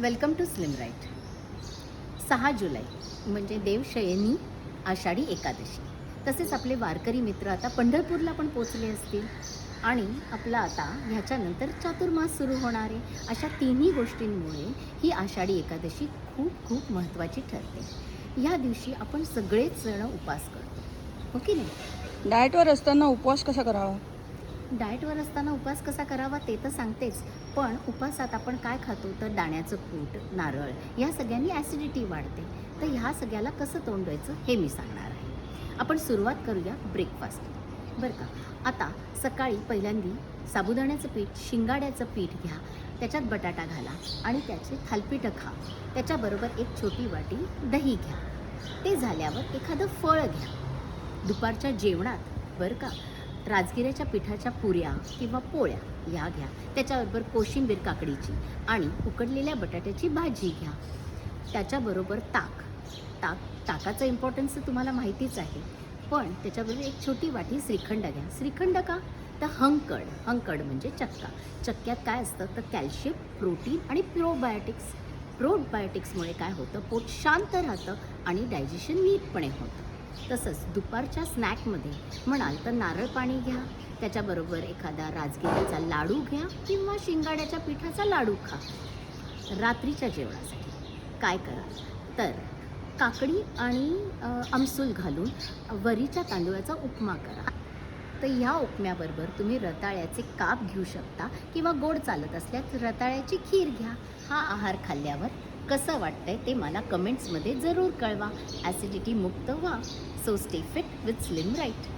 Welcome to slim right. सहा जुलै म्हणजे देवशयनी आषाढी एकादशी. तसेच आपले वारकरी मित्र आता पंढरपूरला पण पोचले असतील. आणि आपला आता ह्याच्यानंतर चातुर्मास सुरू होणार आहे. अशा तिन्ही गोष्टींमुळे ही आषाढी एकादशी खूप खूप महत्त्वाची ठरते. ह्या दिवशी आपण सगळेच जण उपास करतो. हो की नाही? डाएटवर असताना उपवास कसा करावा? डाएटवर असताना उपवास कसा करावा ते तर सांगतेच पण उपवासात आपण काय खातो तर दाण्याचं कूट नारळ या सगळ्यांनी ॲसिडिटी वाढते. तर ह्या सगळ्याला कसं तोंड द्यायचं हे मी सांगणार आहे. आपण सुरुवात करूया ब्रेकफास्ट बरं का? आता सकाळी पहिल्यांदी साबुदाण्याचं पीठ शिंगाड्याचं पीठ घ्या त्याच्यात बटाटा घाला आणि त्याचे थालपीठं खा. त्याच्याबरोबर एक छोटी वाटी दही घ्या. ते झाल्यावर एखादं फळ घ्या. दुपारच्या जेवणात बरं का? राजगिऱ्याच्या पिठाच्या पुऱ्या किंवा पोळ्या या घ्या. त्याच्याबरोबर कोशिंबीर काकडीची आणि उकडलेल्या बटाट्याची भाजी घ्या. त्याच्याबरोबर ताक. ताक ताकाचं इम्पॉर्टन्स तर तुम्हाला माहितीच आहे. पण त्याच्याबरोबर एक छोटी वाटी श्रीखंड घ्या. श्रीखंड का? तर हंकड. हंकड म्हणजे चक्का. चक्क्यात काय असतं? तर कॅल्शियम प्रोटीन आणि प्रोबायोटिक्स. प्रोबायोटिक्समुळे काय होतं? पोट शांत राहतं आणि डायजेशन नीटपणे होतं. तसंच दुपारच्या स्नॅकमध्ये म्हणाल तर नारळ पाणी घ्या त्याच्याबरोबर एखादा राजगिऱ्याचा लाडू घ्या किंवा शिंगाड्याच्या पिठाचा लाडू खा. रात्रीच्या जेवणासाठी. काय करा? तर काकडी आणि अ, आमसूल घालून वरीच्या तांदूळाचा उपमा करा. तर ह्या उपम्याबरोबर तुम्ही रताळ्याचे काप घेऊ शकता किंवा गोड चालत असल्यास रताळ्याची खीर घ्या. हा आहार खाल्ल्यावर कसं वाटतंय ते मला कमेंट्समध्ये जरूर कळवा. ॲसिडिटी मुक्त व्हा. So stay fit with slim right